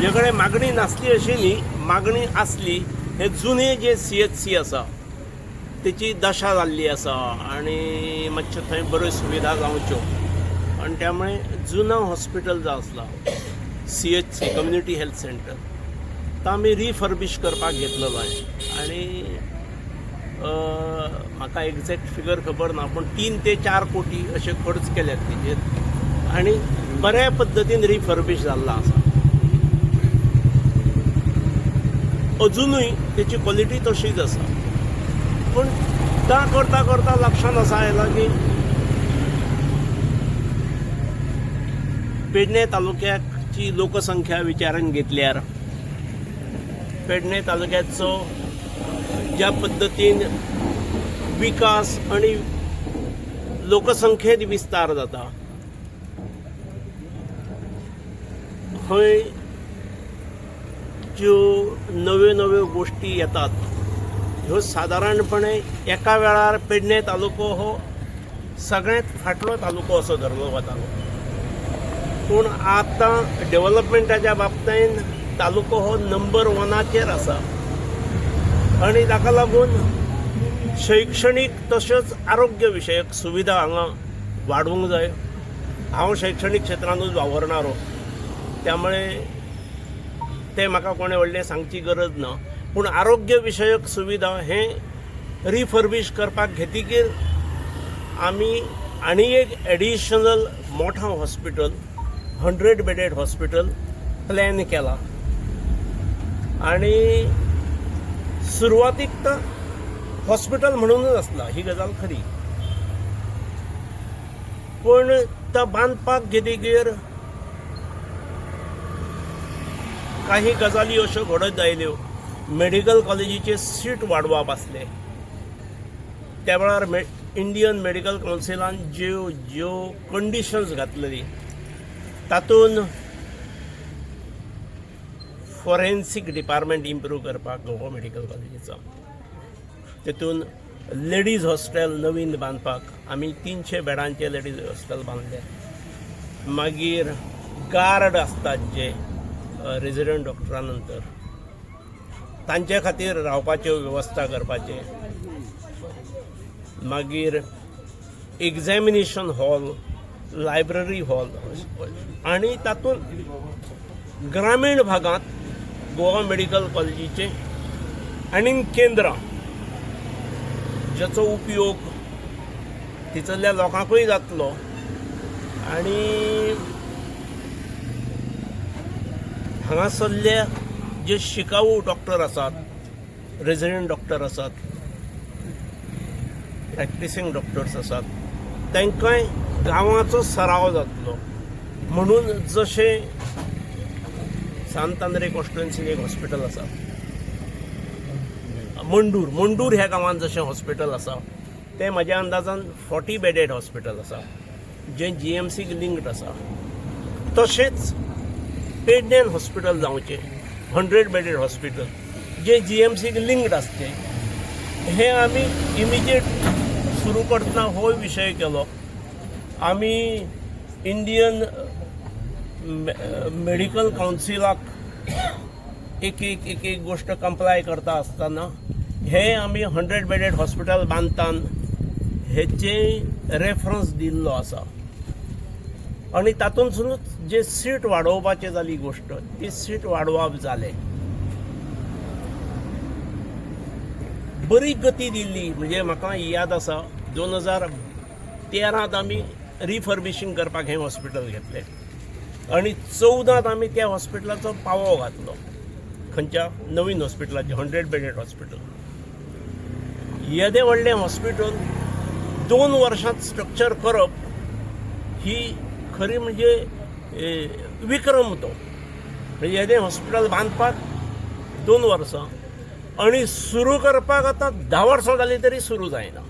म्हाजे कडेन मागणी नासली अशी न्ही मागणी आसली हे जुने जे सी एच सी आसा तेची दशा जाल्ली आसा आनी मातश्यो थंय बऱ्यो सुविधा जावच्यो आनी त्यामुळे जुना हॉस्पिटल जो आसला C H C community health centre तो आमी रिफर्बिश करपाक घेतलेलो आहे. आनी म्हाका एक्झॅक्ट फिगर खबर ना पूण तीन ते चार कोटी अशे खर्च केल्यात तेजेर आनी बऱ्या पद्दतीन रिफर्बिश जाल्लो आसा अजुनूय तेची क्वॉलिटी तशीच आसा पूण त्या करता करता लक्षांत असं आयला की पेडणे तालुक्याची लोकसंख्या विचारान घेतल्यार पेडणे तालुक्याचो ज्या पद्दतीन विकास आणि लोकसंख्येत विस्तार जाता खंय ज्यो नव्यो नव्यो गोश्टी येतात ह्यो सादारणपणे एका वेळार पेडणे तालुको हो सगळ्यांत फाटलो तालुको असो धरलो वतालो पूण आतां डेव्हलपमेंटाच्या बाबतीन तालुको हो नंबर वनाचेर आसा आनी ताका लागून शैक्षणीक तश्योच आरोग्य विशयक सुविधा हांगा वाडोवंक जाय. हांव शैक्षणीक क्षेत्रांतूच वावरणारो हो. त्यामुळे ते म्हाका कोणें व्हडलें सांगची गरज ना. पूण आरोग्य विशयक सुविधा हे रिफर्बीश करपाक घेतकीर आमी आनी एक एडिशनल मोठा hospital hundred bedded hospital plan केला. आणि सुरवातीक तर हॉस्पिटल म्हणूनच आसला ही गजाल खरी. पूण तो बांदपाक घेतकीर काही गजाली अश्यो घडत आयल्यो मेडिकल कॉलेजीचे सीट वाडोवप आसले त्या वेळार मे इंडियन मेडिकल कौन्सिलान ज्यो ज्यो कंडिशन्स घातलेली. तातूंत फॉरेन्सीक डिपार्टमेंट इम्प्रूव करपाक गोवा मेडिकल कॉलेजीचो. तेतून लेडीज हॉस्टेल नवीन बांदपाक आमी तिनशे बेडांचे लेडीज हॉस्टेल बांदले मागीर गार्ड आसतात जे. रेजिडंट डॉक्टरां नंतर तांचे खातीर रावपाच्यो वेवस्था करपाचे. मागीर एग्जामिनेशन हॉल लायब्ररी हॉल आनी तातूंत ग्रामीण भागांत गोवा मेडिकल कॉलेजीचे आनीक केंद्रां जाचो उपयोग तितल्या लोकांकूय जातलो. आनी हांगासरले जे शिकाऊ डॉक्टर आसात रेजिडेंट डॉक्टर आसात प्रॅक्टिसींग डॉक्टर्स आसात तांकांय गांवाचो सराव जातलो. म्हणून जशें सांतांद्रे कॉन्स्टिट्युएन्सीन एक हॉस्पिटल आसा मंडूर मंडूर ह्या गांवांत जशें हॉस्पिटल आसा तें म्हज्या अंदाजान फोर्टी बेडेड हॉस्पिटल आसा जें जी एम सीक लिंक्ड आसा तशेंच पेडनेल हॉस्पिटल जावचें हंड्रेड बेडेड हॉस्पिटल जें जी एम सीक लिंक्ड असते. हें आमी इमिजिएट सुरू करतना हो विशय केलो. आमी इंडियन मेडिकल कावन्सिलाक एक एक एक एक गोश्ट कंप्लाय करता आसतना हे आमी हंड्रेड बेडेड हॉस्पिटल बांदतान हेचे रेफरन्स दिल्लो आसा आनी तातूंतसूनच जे सीट वाडोवपाची जाली गोश्ट ती सीट वाडोवप जालें बरी गती दिल्ली म्हणजे म्हाका याद आसा दोन हजार तेरांत आमी रिफर्बिशींग करपाक हें हॉस्पिटल घेतलें. आनी चवदांत आमी त्या हॉस्पिटलाचो पावो घातलो. खंयच्या? नवीन हॉस्पिटलाचें हंड्रेड बेडेड हॉस्पिटल. येदें व्हडलें हॉस्पिटल दोन वर्सांत स्ट्रक्चर करप ही खरी म्हणजे विक्रम तो म्हणजे येदें हॉस्पिटल बांदपाक दोन वर्सां आनी सुरू करपाक आतां धा वर्सां जालीं तरी सुरू जायना.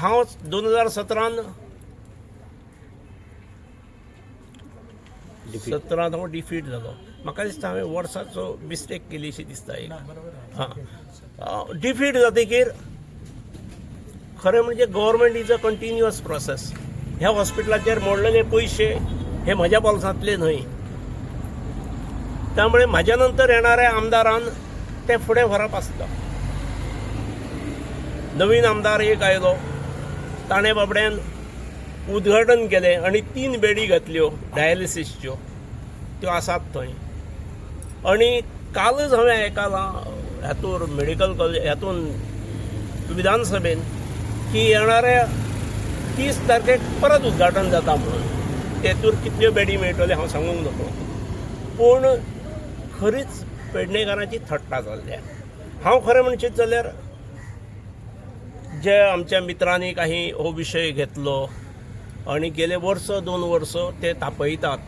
हांव दोन हजार सतरान सतरांत हांव डिफीट जालो म्हाका दिसता हांवें वर्साचो मिस्टेक केलीशी दिसता एक. हां. डिफीट जातकीर खरें म्हणजे government is a continuous process ह्या हॉस्पिटलाचेर मोडलेले पयशे हे म्हज्या पॉल्सांतले न्हय त्यामुळे म्हाज्या नंतर येणाऱ्या आमदारान ते फुडें व्हरप आसता नवीन आमदार एक आयलो. ताणें बाबड्यान उद्घाटन केलें आनी तीन बेडी घातल्यो डायलिसीसच्यो त्यो आसात थंय. आनी कालच हांवें आयकलां हातूर मेडिकल कॉलेज हातून विधानसभेन की येणाऱ्या तीस तारखेक परत उद्घाटन जाता म्हणून. तेतूर कितल्यो बेडी मेळटल्यो हांव सांगूंक नको. पूण खरीच पेडणेकारांची थट्टा जाल्ल्या हांव खरें म्हणशीत जाल्यार जे आमच्या मित्रांनी काही हो विशय घेतलो आणि गेले वर्स दोन वर्स ते तापयतात.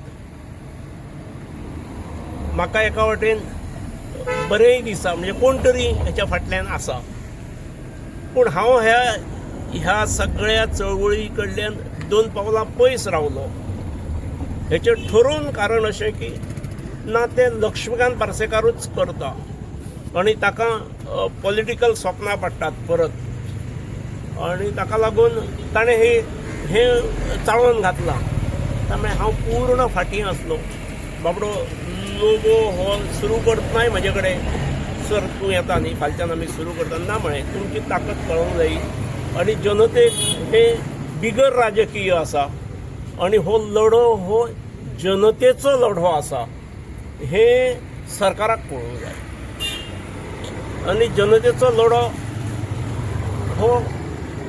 म्हाका एका वाटेन बरेंय दिसता म्हणजे कोण तरी हेच्या फाटल्यान आसा. पूण हांव ह्या ह्या सगळ्या चळवळी कडल्यान दोन पावलां पयस रावलो. हेचें ठरून कारण अशें की ना ते लक्ष्मीकांत पार्सेकारूच करता. आनी ताका पॉलिटिकल स्वप्नां पडटात परत. आनी ताका लागून ताणें हे हे चाळोवन घातलां. त्यामुळे हांव पूर्ण फाटीं आसलो बाबडो लोगो हो सुरू करतनाय म्हजे कडेन सर तूं येता न्ही फालच्यान आमी सुरू करता ना म्हळें तुमची ताकद कळोंक जायी आनी जनतेक हे बिगर राजकीय आसा आनी हो लढो हो जनतेचो लढो आसा हे सरकाराक पळोवंक जाय. आनी जनतेचो लढो हो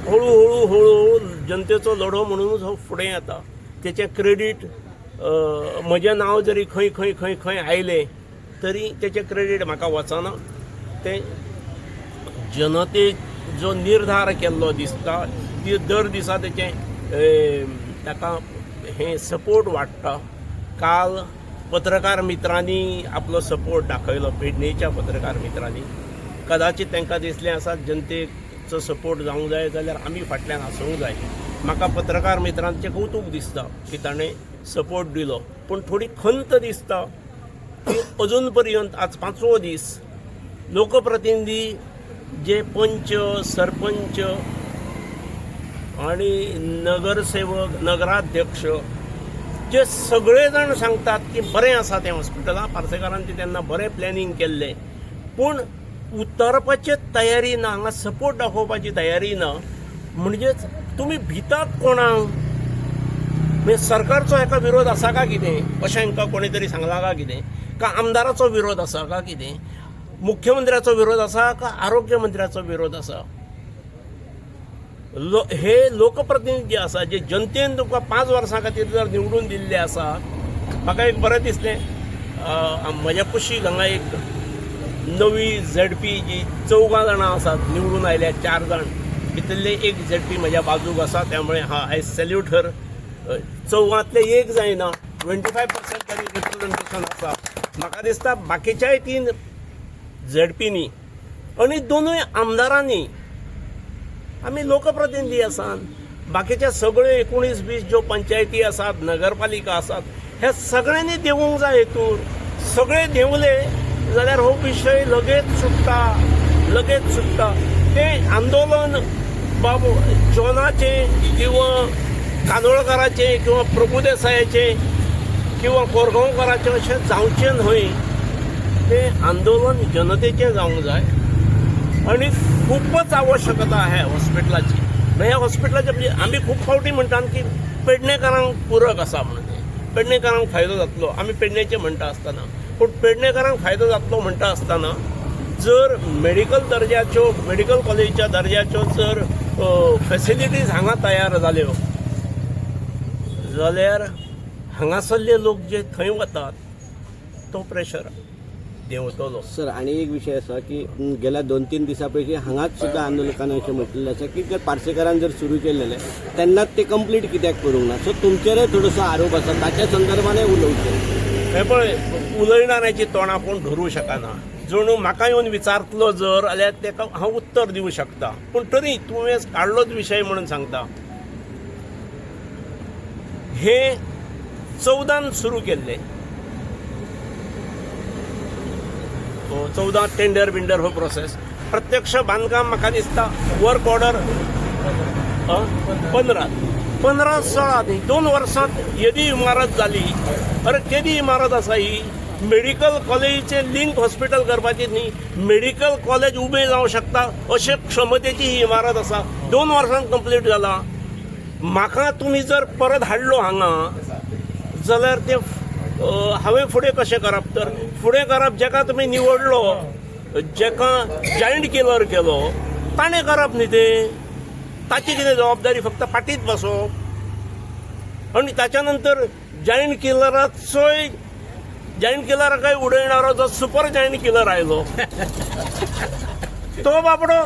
हळू हळू हळू जनतेचो लढो म्हणूनच हो फुडें येता तेचें क्रेडिट म्हजें नांव जरी खंय खंय खंय खंय आयलें तरी तेचें क्रेडिट म्हाका वचना. तें जनतेक जो निर्धार केल्लो दिसता ती दर दिसा तेचें ताका हें सपोर्ट वाडटा. काल पत्रकार मित्रांनी आपलो सपोर्ट दाखयलो पेडणेच्या पत्रकार मित्रांनी. कदाचित तांकां दिसलें आसा जनतेचो सपोर्ट जावंक जाय जाल्यार आमी फाटल्यान आसूंक जाय. म्हाका पत्रकार मित्रांचें कौतूक दिसता की ताणें सपोर्ट दिलो. पूण थोडी खंत दिसता. की अजून पर्यंत आज पांचवो दीस लोकप्रतिनिधी जे पंच सरपंच आणि नगरसेवक नगराध्यक्ष जे सगळे जाण सांगतात की बरें आसा तें हॉस्पिटलां पार्सेकारांचे तेन्ना बरें प्लॅनिंग केल्लें पूण उतरपाचे तयारी ना हांगा सपोर्ट दाखोवपाची तयारी ना म्हणजेच तुमी भितात कोणाक म्हणजे सरकारचो हेका विरोध आसा का कितें अशें हांकां कोणी तरी सांगलां का कितें का आमदाराचो विरोध आसा का कितें मुख्यमंत्र्याचो विरोध आसा का आरोग्य मंत्र्याचो विरोध आसा लो हे लोकप्रतिनिधी जे आसा जे जनतेन तुका पांच वर्सां खातीर जर निवडून दिल्ले आसा म्हाका एक बरें दिसलें? म्हज्या कुशीक हांगा एक नवी झेड पी जी चौगा जाणां आसात निवडून आयल्या चार जाण. भितरले एक झेड पी म्हज्या बाजूक आसा त्यामुळे हा आय सॅल्यूट हर चौगांतले एक जायना ट्वेंटी फाय पर्संट तरी रिप्रेझेंटेशन आसा म्हाका दिसता बाकीच्याय तीन झेड आणि आनी दोनूय आमदारांनी. आमी लोकप्रतिनिधी आसात बाकीच्या सगळ्यो एकुणीस वीस ज्यो पंचायती आसात नगरपालिका आसात ह्या सगळ्यांनी देवूंक जाय हेतूर सगळे देवले जाल्यार हो विशय लगेच सुट्टा लगेच सुट्टा ते आंदोलन बाबू जॉनाचे किंवा कांदोळकराचे किंवा प्रभुदेसायाचे किंवा कोरगांवकराचे अशें जावचें न्हय. ते आंदोलन जनतेचें जावंक जाय आणि खूपच आवश्यकता आहे हॉस्पिटलाची. म्हणजे ह्या हॉस्पिटलाच्या म्हणजे आम्ही खूप फावटी म्हणतात की पेडणेकारांक पूरक आसा म्हणून पेडणेकारांक फायदो जातलो आमी पेडणेचे म्हणटा आसतना पूण पेडणेकारांक फायदो जातलो म्हणटा आसतना जर मेडिकल दर्ज्याच्यो मेडिकल कॉलेजीच्या दर्ज्याच्यो जर फेसिलिटीज हांगा तयार जाल्यो जाल्यार हांगासरले लोक जे थंय वतात तो प्रेशर देंवतलो सर आणि एक विषय असा की गेल्या दोन तीन दिवसापैकी हांगाच सुद्धा आंदोलकांनी अशें म्हटलेलें आसा की जर पार्सेकारान जर सुरू केलेले तेन्ना ते कंप्लीट कित्याक करूंक ना? सो तुमचेरय थोडोसो आरोप आसा ताच्या संदर्भानय उलोवचें हे पळय उलयणाऱ्याची तोंडां कोण धरूं शकना. जणू म्हाका येवन विचारतलो जर जाल्यार ताका हांव उत्तर दिवं शकता. पूण तरी तुवें काडलोच विशय म्हणून सांगता. हे चौदान सुरू केल्ले. हो, चौदा टेंडर बिंडर हो प्रोसेस प्रत्यक्ष बांदकाम म्हाका दिसता वर्क ऑर्डर पंदरा पंदरा सोळा न्ही दोन वर्सांत येदी इमारत जाली अरे केदी इमारत आसा ही मेडिकल कॉलेजीचे लिंक हॉस्पिटल करपाची न्ही मेडिकल कॉलेज उबें जावं शकता अशे क्षमतेची ही इमारत आसा दोन वर्सांत कंप्लीट जाला म्हाका तुमी जर परत हाडलो हांगा जाल्यार ते हांवें फुडें कशें करप तर फुडें करप जेका तुमी निवडलो जेका जायंट किलर केलो ताणें करप न्ही तें. ताची कितें जबाबदारी? फक्त फाटीत बसप आनी ताच्या नंतर जायंट किलराचोय जायंट किलराकय उडयणारो जो सुपर जायंट किलर आयलो तो बाबडो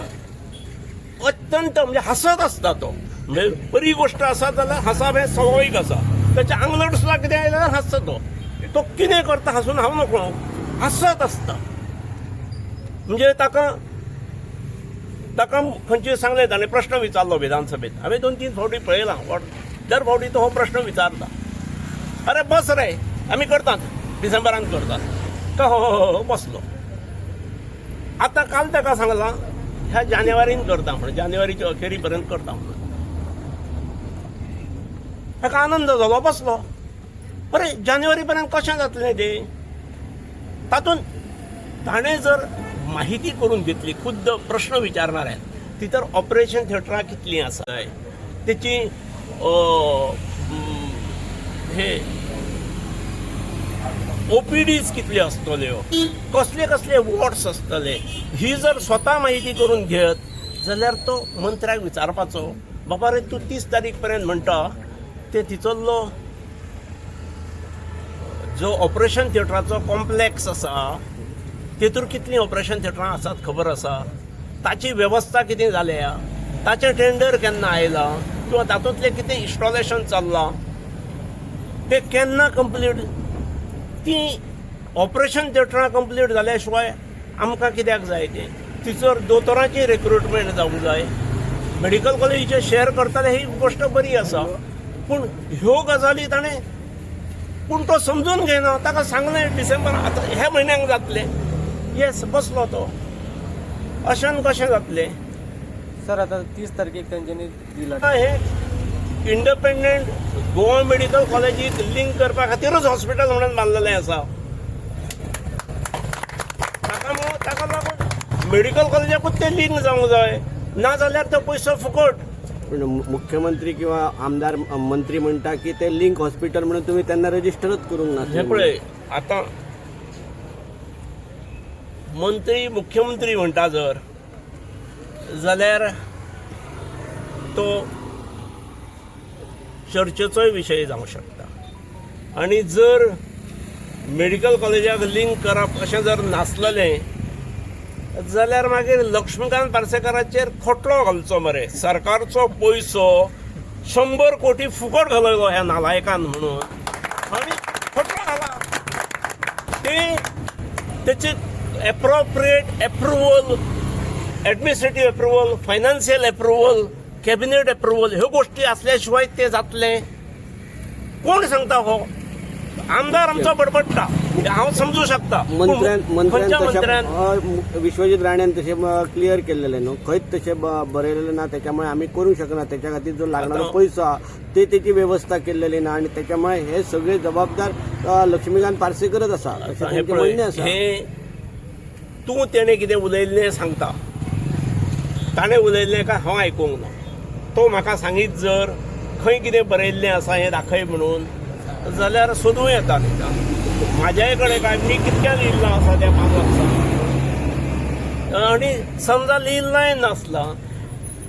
अत्यंत म्हणजे हसत असता तो. म्हणजे बरी गोष्ट आसा जाल्यार हसप हे स्वाभावीक आसा त्याच्या आंगलट सुद्दां कितें आयलें जाल्यार हसता. तो तो कितें करता हसून हांव नको हसत आसता म्हणजे ताका ताका खंयचे सांगलें ताणें प्रश्न विचारलो विधानसभेत. हांवें दोन तीन फावटी पळयलां. दर फावटी तो हो प्रश्न विचारता अरे बस रे आमी करतात. डिसेंबरान करतात. तो हो, हो हो हो बसलो. आतां काल ताका सांगलां ह्या जानेवारीन करता म्हणून जानेवारीच्या अखेरी पर्यंत करता म्हणून ताका आनंद जालो बसलो. अरे जानेवारी पर्यंत कशें जातलें तें? तातूंत ताणें जर माहिती करून घेतली खुद्द प्रश्न विचारणाऱ्यान ती तर ऑपरेशन थिएटरां कितलीं आसा तेची हे ओपीडीज कितल्यो हो? आसतल्यो कसले कसले वॉर्ड्स आसतले ही जर स्वता माहिती करून घेत जाल्यार तो मंत्र्याक विचारपाचो बाबा रे तूं तीस तारीख पर्यंत म्हणटा ते तिचल्लो जो ऑपरेशन थिएटराचो कॉम्प्लेक्स आसा तेतूर कितलीं ऑपरेशन थिएटरां आसात खबर आसा ताची वेवस्था कितें जाल्या ताचें टेंडर केन्ना आयलां? किंवा तातूंतलें कितें इन्स्टॉलेशन चल्लां? तें केन्ना कंप्लीट ती ऑपरेशन थिएटरां कंप्लीट जाल्या शिवाय आमकां कित्याक जाय तें? तिचो दोतोरांची रिक्रुटमेंट जावंक जाय. मेडिकल कॉलेजीचे शेअर करताले ही गोश्ट बरी आसा पूण ह्यो गजाली ताणें पूण तो समजून घेना ताका सांगलें डिसेंबर आतां ह्या म्हयन्याक जातलें येस बसलो तो अशान कशें जातलें सर आता तीस तारखेक तेंच्यांनी दिला. हे इंडिपेंडंट गोवा मेडिकल कॉलेजीक लिंक करपा खातीरच हॉस्पिटल म्हणून बांदलेलें आसा ताका ताका लागून मेडिकल कॉलेजाकूच तें लिंक जावंक जाय ना जाल्यार तो पयसो फुकट. म्हणजे मुख्यमंत्री किंवा आमदार मंत्री म्हणटा की ते लिंक हॉस्पिटल म्हणून तुम्ही त्यांना रजिस्टरच करूंक हे ना पळय आतां मंत्री मुख्यमंत्री म्हणटा जर जाल्यार तो चर्चेचोय विशय जावंक शकता. आनी जर मेडिकल कॉलेजाक लिंक करप अशें जर नासलेलें जाल्यार मागीर लक्ष्मीकांत पार्सेकाराचेर खटलो घालचो मरे. सरकारचो पयसो शंबर कोटी फुकट घालयलो ह्या नालायकान म्हणून. आनी खटलो घाला. ते तेचे appropriate approval administrative approval financial approval cabinet approval ह्यो गोष्टी असल्या शिवाय ते जातले. कोण सांगता हो? आमदार आमचो बडबडटा हे हांव समजू शकता. मंत्र्यान मंत्र्यान विश्वजीत राण्यान तशें क्लियर केलेलें न्हू खंयच तशें बरयलेलें ना त्याच्यामुळे आम्ही करू शकना त्याच्या खातीर जो लागणारो पयसो आहा ते त्याची व्यवस्था केलेली ना आणि त्याच्यामुळे हे सगळे जबाबदार लक्ष्मीकांत पार्सेकरच आसा अशें हे म्हणणें हे तूं तेणें कितें उलयल्लें सांगता? ताणें उलयल्लें काय हांव आयकूंक ना तो म्हाका सांगीत जर खंय कितें बरयल्लें आसा हें दाखय म्हणून. जाल्यार सोदूं येता तेका म्हाज्याय कडेन काय मी कितक्या लिहिल्लो आसा त्या मागोवपाक आनी समजा लिहिल्लाय नासला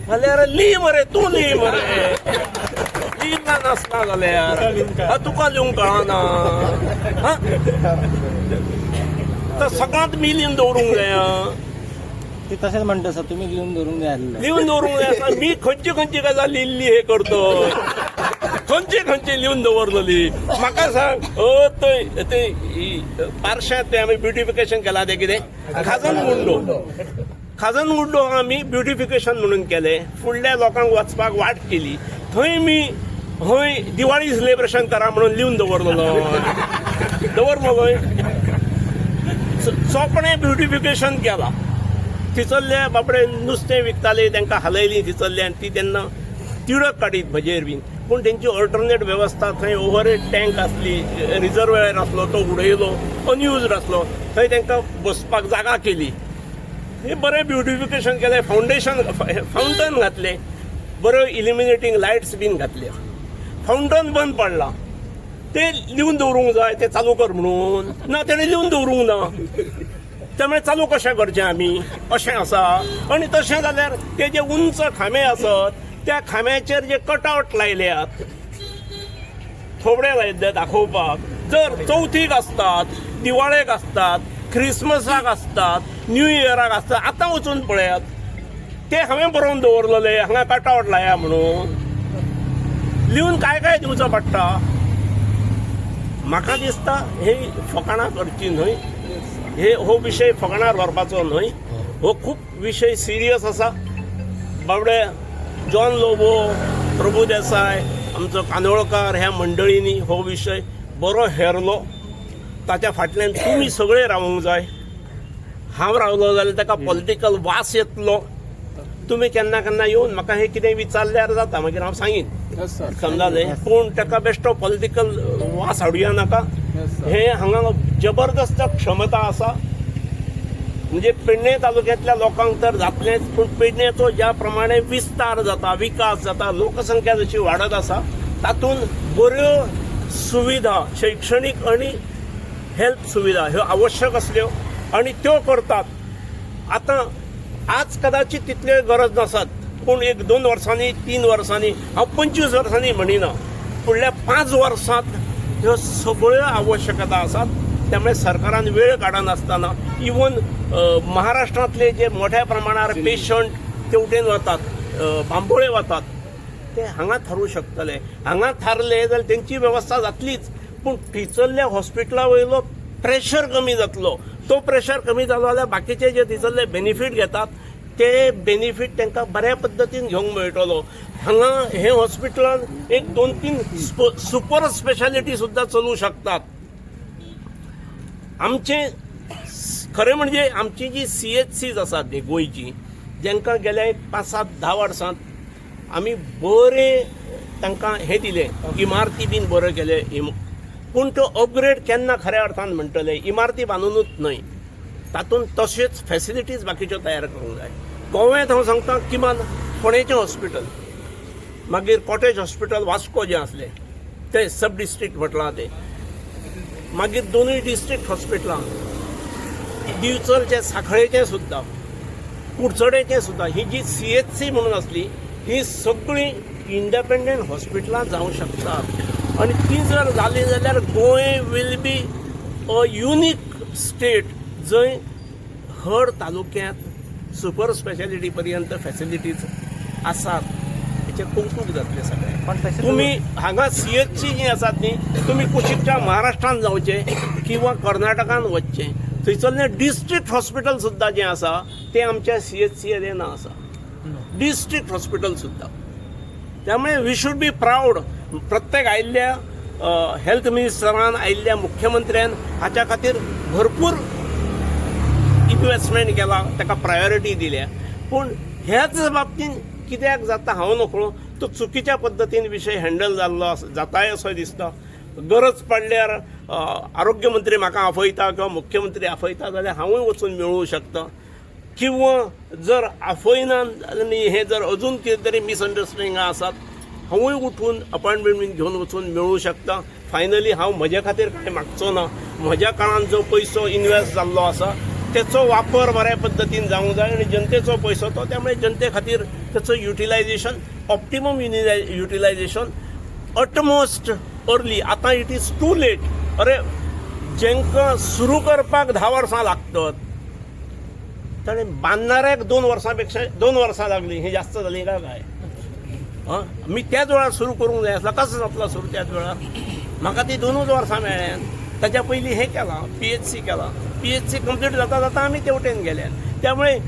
जाल्यार ली मरे तूं ली मरे. लिहिल्ला नासला जाल्यार हा, तुका लिवंक कळना हा? तर सगळ्यात मी लिहून दवरूंक जाय ते तशेंच म्हणटा सर तुम्ही लिहून धरून जाय आसलें लिहून दवरूंक जाय मी खंयची खंयची गजाल लिहिल्ली हे करतो? खंयची खंयची लिहून दवरलेली. म्हाका सांग अ थंय ते ही पार्शांत ते आमी ब्युटिफिकेशन केलां तें कितें? खाजन गुंडो खाजन गुंडो आमी ब्युटिफिकेशन म्हणून केलें. फुडल्या लोकांक वचपाक वाट केली. थंय मी हय दिवाळी सेलिब्रेशन करा म्हणून लिहून दवरलेलो. मगोय सोपणें ब्युटिफिकेशन केलां. थिचल्ले बाबडे नुस्तें विकताले तांकां हालयलीं थिचल्ले आनी ती तेन्ना तिडक काडीत भजेर बीन. पूण तेंची ऑल्टरनेट वेवस्था थंय ओव्हर टँक आसली रिजर्वेयर आसलो तो उडयलो अनयुज्ड आसलो थंय तांकां बसपाक जागा केली. हे बरें ब्युटिफिकेशन केलें फावंडेशन फावंटन घातलें बऱ्यो इलिमिनेटींग लायट्स बीन घातल्या. फावंटन बंद पडला. ते लिहून दवरूंक जाय ते चालू कर म्हणून. ना तेणे लिहून दवरूंक ना. त्यामुळे चालू कशें करचें आमी अशें आसा आनी तशें जाल्यार ते जे उंच खांबे आसत त्या खांब्याचेर जे कटआउट लायल्यात थोबडे लायले दाखोवपाक जर चवथीक असतात दिवाळेक असतात क्रिसमसाक असतात न्यू इयराक असतात आतां वचून पळयात ते हांवें बरोवन दवरलेले हांगा कटआउट लाया म्हणून. लिहून काय काय दिवचो पडटा? म्हाका दिसता हे फकाणां करची न्हय. हे हो विशय फकाणार व्हरपाचो न्हय. हो खूब विशय सिरियस आसा. बाबडे जॉन लोबो प्रभू देसाय आमचो कांदोळकार ह्या मंडळींनी हो विशय बरो हेरलो. ताच्या फाटल्यान तुमी सगळे रावूंक जाय. हांव रावलो जाल्यार ताका पॉलिटिकल वास येतलो. तुमी केन्ना केन्ना येवन म्हाका हे कितें विचारल्यार जाता मागीर हांव सांगीन. समजालें पूण ताका बेश्टो पॉलिटिकल वास हाडुया नाका. हे हांगा जबरदस्त क्षमता आसा. म्हणजे पेडणे तालुक्यांतल्या लोकांक तर जातलेंच पूण पेडणेचो ज्या प्रमाणे विस्तार जाता विकास जाता लोकसंख्या जशी वाडत आसा तातूंत बऱ्यो सुविधा शैक्षणीक आनी हेल्थ सुविधा ह्यो आवश्यक आसल्यो आनी त्यो करतात. आतां आज कदाचित तितल्यो गरज नसत पूण एक दोन वर्सांनी तीन वर्सांनी हांव पंचवीस वर्सांनी म्हणिना फुडल्या पांच वर्सांत ह्यो सगळ्यो आवश्यकता आसात. त्यामुळे सरकारान वेळ काडनासतना इवन महाराष्ट्रांतले जे मोठ्या प्रमाणार पेशंट तेवटेन वतात बांबोळे वतात ते हांगा थारू शकतले. हांगा थारले जाल्यार तेंची वेवस्था जातलीच पूण थंयसरल्या हॉस्पिटला वयलो प्रेशर कमी जातलो. तो प्रेशर कमी जालो जाल्यार बाकीचे जे थंयसरले बेनिफीट घेतात ते बेनिफीट तांकां बऱ्या पद्दतीन घेवंक मेळटलो. हांगा हे हॉस्पिटलान एक दोन तीन स्प- सुपर स्पेशालिटी सुद्दां चलू शकतात. आमचे खरें म्हणजे आमची जी सी एच सीज आसात न्ही गोंयची जांकां गेल्या एक पांच सात धा वर्सांत आमी बरे तांकां हें दिलें इमारती बीन बऱ्यो केले इम- पूण त्यो अपग्रेड केन्ना खऱ्या अर्थान म्हणटले इमारती बांदूनच न्हय तातूंत तशेंच फॅसिलिटीज बाकीच्यो तयार करूंक जाय. गोव्यात हांव सांगता किमान फोणेचें हॉस्पिटल मागीर कॉटेज हॉस्पिटल वास्को जें आसलें तें सब डिस्ट्रिक्ट म्हटलां तें. मागीर दोनूय डिस्ट्रिक्ट हॉस्पिटलां दिवचलचें सांखळेचें सुद्दां कुडचडेचें सुद्दां ही जी सी एच सी म्हणून आसली ही सगळीं इंडिपेंडंट हॉस्पिटलां जावंक शकतात. आनी ती जर जाली जाल्यार Goa will be a unique state जंय हर तालुक्यांत सुपर स्पेशालिटी पर्यंत फॅसिलिटीज आसात हेचें कौतूक जातलें सगळें. तुम्ही हांगा सी एच सी जी आसात न्ही तुमी कुशीकच्या महाराष्ट्रान जावचे किंवा कर्नाटकान वचचें. थंयसरलें डिस्ट्रिक्ट हॉस्पिटल सुद्दां जें आसा तें आमच्या सी एच सी एरियेन आसा. डिस्ट्रिक्ट हॉस्पिटल सुद्दां त्यामुळे वी शूड बी प्राऊड प्रत्येक आयिल्ल्या हेल्थ मिनिस्टरान आयिल्ल्या मुख्यमंत्र्यान हाच्या खातीर भरपूर इन्व्हेस्टमेंट केला ताका प्रायोरिटी दिल्या. पूण ह्याच बाबतींत कित्याक जाता हांव नकळो तो चुकीच्या पद्दतीन विशय हँडल जाल्लो जाताय असो दिसता. गरज पडल्यार आरोग्य मंत्री म्हाका आफयता किंवा मुख्यमंत्री आफयता जाल्यार हांवूय वचून मेळूं शकता. किंवा जर आफयना आनी हे जर अजून कितें तरी मिसअंडरस्टँडिंगा आसात हांवूय उठून अपॉयंटमेंट घेवन वचून मेळूं शकता. फायनली हांव म्हज्या खातीर कांय मागचो ना. म्हज्या काळान जो पयसो इन्वेस्ट जाल्लो आसा तेचो वापर बऱ्या पद्दतीन जावंक जाय आनी जनतेचो पयसो तो त्यामुळे जनते खातीर तेचो utilization optimum utilization utmost early आतां इट इज टू लेट अरे जेंकां सुरू करपाक धा वर्सां लागतात ताणे बांदणाऱ्याक दोन वर्सां पेक्षा दोन वर्सां लागली. हें जास्त जाली काय? काय मी त्याच वेळार सुरू करूंक जाय आसला कसो जातलो सुरू त्याच वेळार म्हाका ती दोनूच वर्सां मेळ्ळ्यात ताच्या पयलीं हे केलां पी एच सी केलां. पी एच सी कंप्लीट जाता जाता आमी तेवटेन गेल्यात त्यामुळे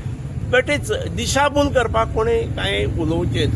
बेठीच दिशाभूल करपाक कोणी कांय उलोवचें